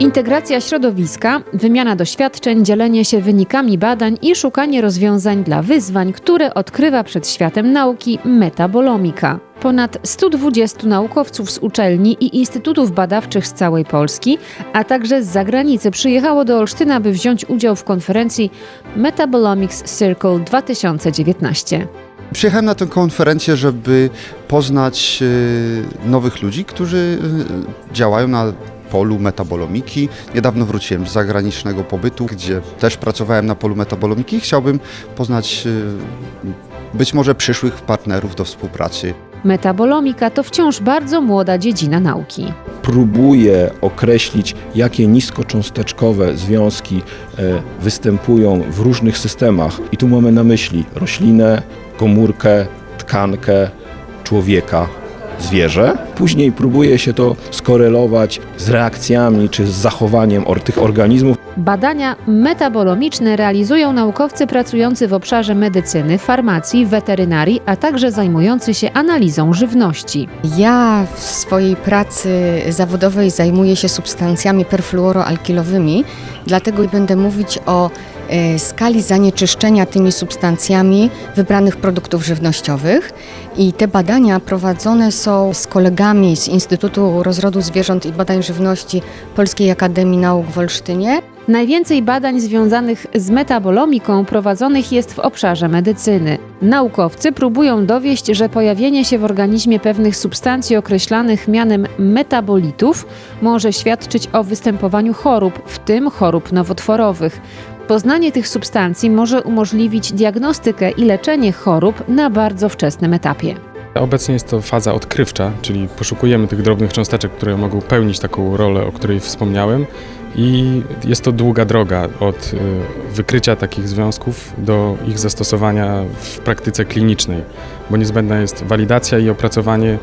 Integracja środowiska, wymiana doświadczeń, dzielenie się wynikami badań i szukanie rozwiązań dla wyzwań, które odkrywa przed światem nauki metabolomika. Ponad 120 naukowców z uczelni i instytutów badawczych z całej Polski, a także z zagranicy przyjechało do Olsztyna, by wziąć udział w konferencji Metabolomics Circle 2019. Przyjechałem na tę konferencję, żeby poznać e, nowych ludzi, którzy e, działają na polu metabolomiki. Niedawno wróciłem z zagranicznego pobytu, gdzie też pracowałem na polu metabolomiki i chciałbym poznać e, być może przyszłych partnerów do współpracy. Metabolomika to wciąż bardzo młoda dziedzina nauki. próbuje określić, jakie niskocząsteczkowe związki e, występują w różnych systemach. I tu mamy na myśli roślinę, komórkę, tkankę, człowieka, zwierzę. Później próbuje się to skorelować z reakcjami czy z zachowaniem tych organizmów. Badania metabolomiczne realizują naukowcy pracujący w obszarze medycyny, farmacji, weterynarii, a także zajmujący się analizą żywności. Ja w swojej pracy zawodowej zajmuję się substancjami perfluoroalkilowymi, dlatego będę mówić o skali zanieczyszczenia tymi substancjami wybranych produktów żywnościowych. I te badania prowadzone są z kolegami z Instytutu Rozrodu Zwierząt i Badań Żywności Polskiej Akademii Nauk w Olsztynie. Najwięcej badań związanych z metabolomiką prowadzonych jest w obszarze medycyny. Naukowcy próbują dowieść, że pojawienie się w organizmie pewnych substancji określanych mianem metabolitów może świadczyć o występowaniu chorób, w tym chorób nowotworowych. Poznanie tych substancji może umożliwić diagnostykę i leczenie chorób na bardzo wczesnym etapie. Obecnie jest to faza odkrywcza, czyli poszukujemy tych drobnych cząsteczek, które mogą pełnić taką rolę, o której wspomniałem. I jest to długa droga od y, wykrycia takich związków do ich zastosowania w praktyce klinicznej, bo niezbędna jest walidacja i opracowanie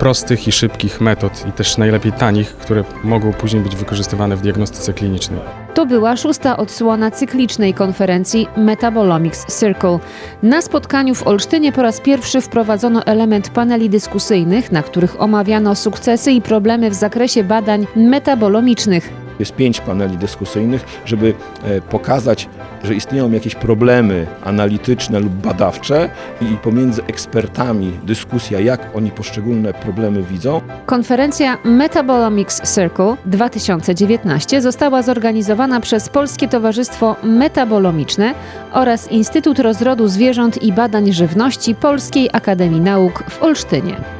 prostych i szybkich metod i też najlepiej tanich, które mogą później być wykorzystywane w diagnostyce klinicznej. To była szósta odsłona cyklicznej konferencji Metabolomics Circle. Na spotkaniu w Olsztynie po raz pierwszy wprowadzono element paneli dyskusyjnych, na których omawiano sukcesy i problemy w zakresie badań metabolomicznych. Jest pięć paneli dyskusyjnych, żeby e, pokazać, że istnieją jakieś problemy analityczne lub badawcze i pomiędzy ekspertami dyskusja, jak oni poszczególne problemy widzą. Konferencja Metabolomics Circle 2019 została zorganizowana przez Polskie Towarzystwo Metabolomiczne oraz Instytut Rozrodu Zwierząt i Badań Żywności Polskiej Akademii Nauk w Olsztynie.